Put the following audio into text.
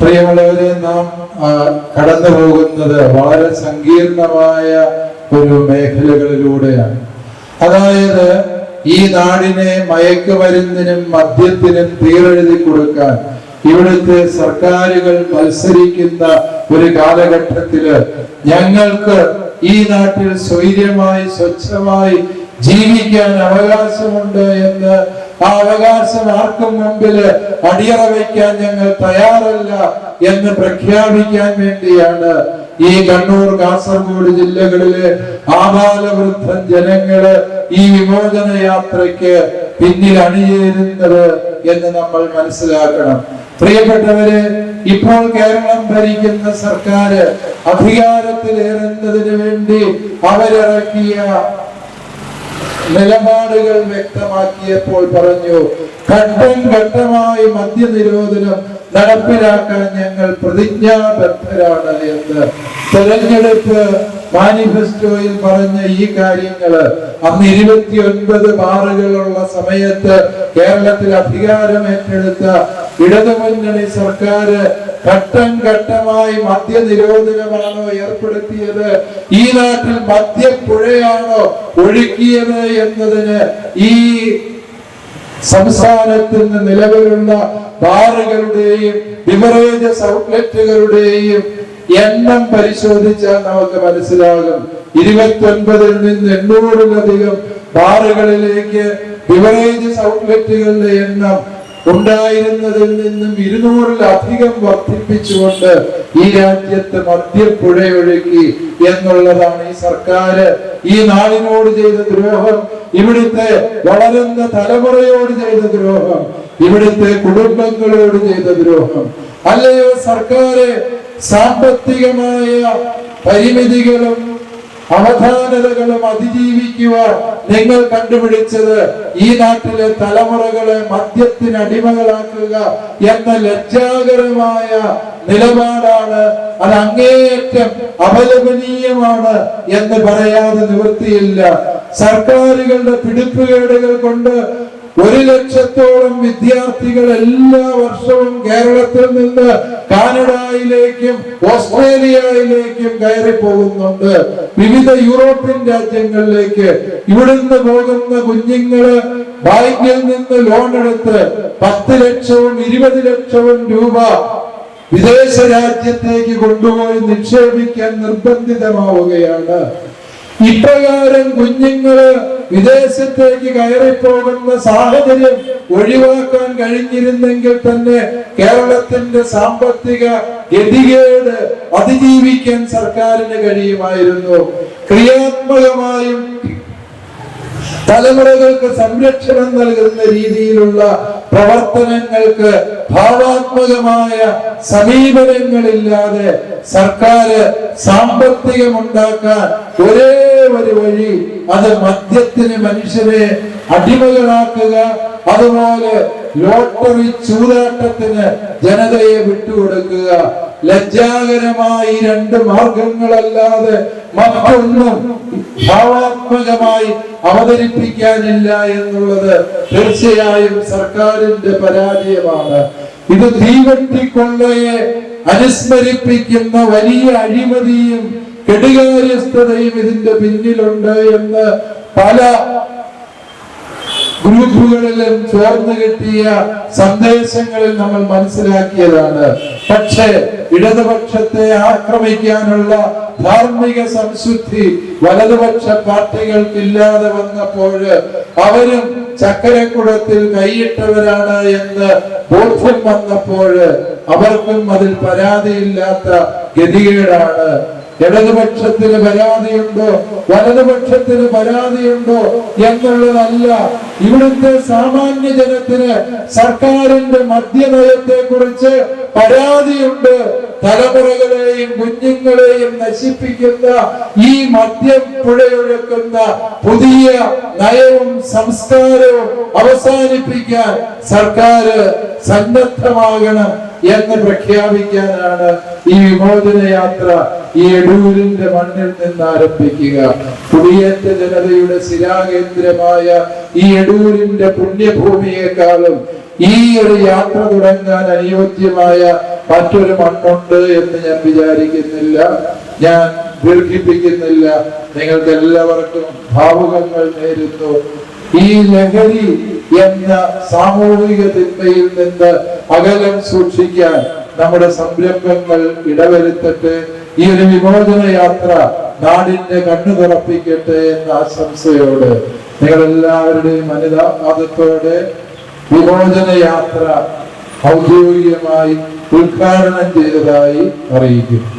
പ്രിയമുള്ളവരെ നാം കടന്നു പോകുന്നത് വളരെ സങ്കീർണമായ ഒരു മേഖലകളിലൂടെയാണ്. അതായത് ഈ നാടിനെ മയക്കുമരുന്നിനും മദ്യത്തിനും തീരെഴുതി കൊടുക്കാൻ ഇവിടുത്തെ സർക്കാരുകൾ മത്സരിക്കുന്ന ഒരു കാലഘട്ടത്തിൽ ഞങ്ങൾക്ക് ഈ നാട്ടിൽ സ്വൈര്യമായി സ്വച്ഛമായി ജീവിക്കാൻ അവകാശമുണ്ട് എന്ന് ആ അവകാശം ആർക്കും മുമ്പിൽ അടിയറ വയ്ക്കാൻ ഞങ്ങൾ തയ്യാറല്ല എന്ന് പ്രഖ്യാപിക്കാൻ വേണ്ടിയാണ് ഈ കണ്ണൂർ കാസർഗോഡ് ജില്ലകളിലെ ആബാലവൃദ്ധൻ ജനങ്ങൾ ഈ വിമോചന യാത്രയ്ക്ക് പിന്നിൽ അണിചേരുന്നത് എന്ന് നമ്മൾ മനസ്സിലാക്കണം. പ്രിയപ്പെട്ടവരെ ഇപ്പോൾ കേരളം ഭരിക്കുന്ന സർക്കാർ അധികാരത്തിലേറുന്നതിന് വേണ്ടി അവരിറക്കിയ നിലപാടുകൾ വ്യക്തമാക്കിയപ്പോൾ പറഞ്ഞു ഘട്ടം ഘട്ടമായി മദ്യനിരോധനം നടപ്പിലാക്കാൻ ഞങ്ങൾ പ്രതിജ്ഞാബദ്ധരാണ് എന്ന്. തെരഞ്ഞെടുപ്പ് മാനിഫെസ്റ്റോയിൽ പറഞ്ഞ ഈ കാര്യങ്ങൾ അന്ന് ഇരുപത്തിയൊൻപത് ബാറുകളുള്ള സമയത്ത് കേരളത്തിൽ അധികാരമേറ്റെടുത്ത ഇടതുമുന്നണി സർക്കാർ ഘട്ടം ഘട്ടമായി മദ്യ നിരോധനമാണോ ഏർപ്പെടുത്തിയത്? ഈ നാട്ടിൽ മദ്യപ്പുഴയാണോ ഒഴുക്കിയത് എന്നതിന് ഈ സംസ്ഥാനത്തിൽ നിന്ന് നിലവിലുള്ള ബാറുകളുടെയും ബിവറേജസ് ഔട്ട്ലെറ്റുകളുടെയും എണ്ണം പരിശോധിച്ചാൽ നമുക്ക് മനസ്സിലാകും. ഇരുപത്തി ഒൻപതിൽ നിന്ന് എണ്ണൂറിലധികം ബാറുകളിലേക്ക് ബിവറേജസ് ഔട്ട്ലെറ്റുകളുടെ എണ്ണം ഉണ്ടായിരുന്നതിൽ നിന്നും ഇരുന്നൂറിലധികം വർദ്ധിപ്പിച്ചുകൊണ്ട് ഈ രാജ്യത്ത് മദ്യപ്പുഴയൊഴുക്കി എന്നുള്ളതാണ് ഈ സർക്കാർ ഈ നാടിനോട് ചെയ്ത ദ്രോഹം ഇവിടുത്തെ വളരുന്ന തലമുറയോട് ചെയ്ത ദ്രോഹം ഇവിടുത്തെ കുടുംബങ്ങളോട് ചെയ്ത ദ്രോഹം. അല്ലയോ സർക്കാർ സാമ്പത്തികമായ പരിമിതികളും അവധാനതകളും അതിജീവിക്കുക നിങ്ങൾ കണ്ടുപിടിച്ചത് ഈ നാട്ടിലെ തലമുറകളെ മദ്യത്തിന് അടിമകളാക്കുക എന്ന ലജ്ജാകരമായ നിലപാടാണ്. അത് അങ്ങേയറ്റം അപലപനീയമാണ് എന്ന് പറയാതെ നിവൃത്തിയില്ല. സർക്കാരുകളുടെ പിടിപ്പുകേടുകൾ കൊണ്ട് ഒരു ലക്ഷത്തോളം വിദ്യാർത്ഥികൾ എല്ലാ വർഷവും കേരളത്തിൽ നിന്ന് കാനഡയിലേക്കും ഓസ്ട്രേലിയയിലേക്കും കയറി പോകുന്നുണ്ട്. വിവിധ യൂറോപ്യൻ രാജ്യങ്ങളിലേക്ക് ഇവിടുന്ന് പോകുന്ന കുഞ്ഞുങ്ങൾ ബാങ്കിൽ നിന്ന് ലോൺ എടുത്ത് പത്ത് ലക്ഷവും ഇരുപത് ലക്ഷവും രൂപ വിദേശ രാജ്യത്തേക്ക് കൊണ്ടുപോയി നിക്ഷേപിക്കാൻ നിർബന്ധിതമാവുകയാണ്. ഇപ്രകാരം കുഞ്ഞുങ്ങൾ വിദേശത്തേക്ക് കയറിപ്പോകുന്ന സാഹചര്യം ഒഴിവാക്കാൻ കഴിഞ്ഞിരുന്നെങ്കിൽ തന്നെ കേരളത്തിന്റെ സാമ്പത്തിക ഗതികേട് അതിജീവിക്കാൻ സർക്കാരിന് കഴിയുമായിരുന്നു. ക്രിയാത്മകമായും തലമുറകൾക്ക് സംരക്ഷണം നൽകുന്ന രീതിയിലുള്ള പ്രവർത്തനങ്ങൾക്ക് ഭാവാത്മകമായ സമീപനങ്ങളില്ലാതെ സർക്കാർ സാമ്പത്തികമുണ്ടാക്കാൻ ഒരേ ഒരു വഴി അത് മദ്യത്തിന് മനുഷ്യരെ അടിമകളാക്കുക. അതുപോലെ ലോട്ടറി ചൂതാട്ടത്തിന് ജനതയെ വിട്ടുകൊടുക്കുക. ലജ്ജാകരമായി രണ്ട് മാർഗങ്ങളല്ലാതെ മറ്റൊന്നും ഭാവാത്മകമായി അവതരിപ്പിക്കാനില്ല എന്നുള്ളത് തീർച്ചയായും സർക്കാരിന്റെ പരാജയമാണ്. ഇത് തീവട്ടിക്കൊള്ളയെ അനുസ്മരിപ്പിക്കുന്ന വലിയ അഴിമതിയും കെടുകാര്യസ്ഥതയും ഇതിന്റെ പിന്നിലുണ്ട് എന്ന് പല ഗ്രൂപ്പുകളിലും ചേർന്ന് കിട്ടിയ സന്ദേശങ്ങളിൽ നമ്മൾ മനസ്സിലാക്കിയതാണ്. പക്ഷേ ഇടതുപക്ഷത്തെ ആക്രമിക്കാനുള്ള ധാർമ്മിക സംശുദ്ധി വലതുപക്ഷ പാർട്ടികൾക്കില്ലാതെ വന്നപ്പോൾ അവരും ചക്കരക്കുടത്തിൽ കൈയിട്ടവരാണ് എന്ന് ബോധ്യം വന്നപ്പോൾ അവർക്കും അതിൽ പരാതിയില്ലാത്ത ഗതികേടാണ്. ഇടതുപക്ഷത്തിന് പരാതിയുണ്ടോ? വലതുപക്ഷത്തിന് പരാതിയുണ്ടോ? എന്നുള്ളതല്ല. ഇവിടുത്തെ സാമാന്യ ജനത്തിന് സർക്കാരിന്റെ മദ്യനയത്തെ കുറിച്ച് പരാതിയുണ്ട്. തലമുറകളെയും കുഞ്ഞുങ്ങളെയും നശിപ്പിക്കുന്ന ഈ മദ്യം പുഴയൊഴുക്കുന്ന പുതിയ നയവും സംസ്കാരവും അവസാനിപ്പിക്കാൻ സർക്കാർ സന്നദ്ധമാകണം. എന്ന് പ്രഖ്യാപിക്കാനാണ് ഈ വിമോചന യാത്ര ഈ എടൂരിന്റെ മണ്ണിൽ നിന്ന് ആരംഭിക്കുക. കുടിയേറ്റ ജനതയുടെ ശിലാകേന്ദ്രമായ ഈ എടൂരിന്റെ പുണ്യഭൂമിയെക്കാളും ഈ ഒരു യാത്ര തുടങ്ങാൻ അനുയോജ്യമായ മറ്റൊരു മണ്ണുണ്ട് എന്ന് ഞാൻ വിചാരിക്കുന്നില്ല. ഞാൻ ദീർഘിപ്പിക്കുന്നില്ല. നിങ്ങൾക്ക് എല്ലാവർക്കും ഭാവുകങ്ങൾ നേരുന്നു. ഈ ലഹരി എന്ന സാമൂഹിക തിന്മയിൽ നിന്ന് അകലം സൂക്ഷിക്കാൻ നമ്മുടെ സംരംഭങ്ങൾ ഇടവരുത്തട്ടെ. ഈ ഒരു വിമോചന യാത്ര നാടിന്റെ കണ്ണു തുറപ്പിക്കട്ടെ എന്ന ആശംസയോട് നിങ്ങളെല്ലാവരുടെയും അനുതാപത്തോടെ വിമോചന യാത്ര ഔദ്യോഗികമായി ഉദ്ഘാടനം ചെയ്തതായി അറിയിക്കുന്നു.